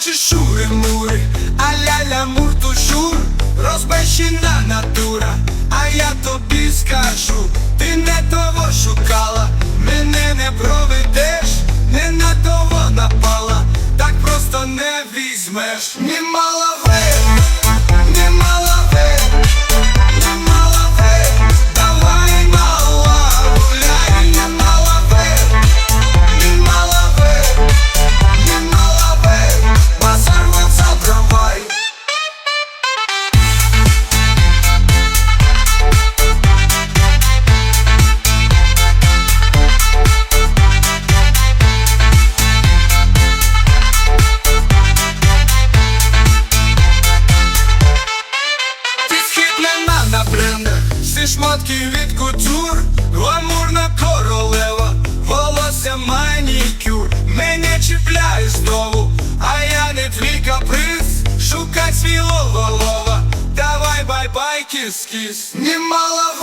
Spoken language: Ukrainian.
наче шури мури, а ляля мурту жур, розбещена натура, шмотки від кутюр, гламурна королева, волосся манікюр, мене чіпляє знову, а я не твій каприз, шукай свій лова, давай бай-бай, кіс-кіс, немало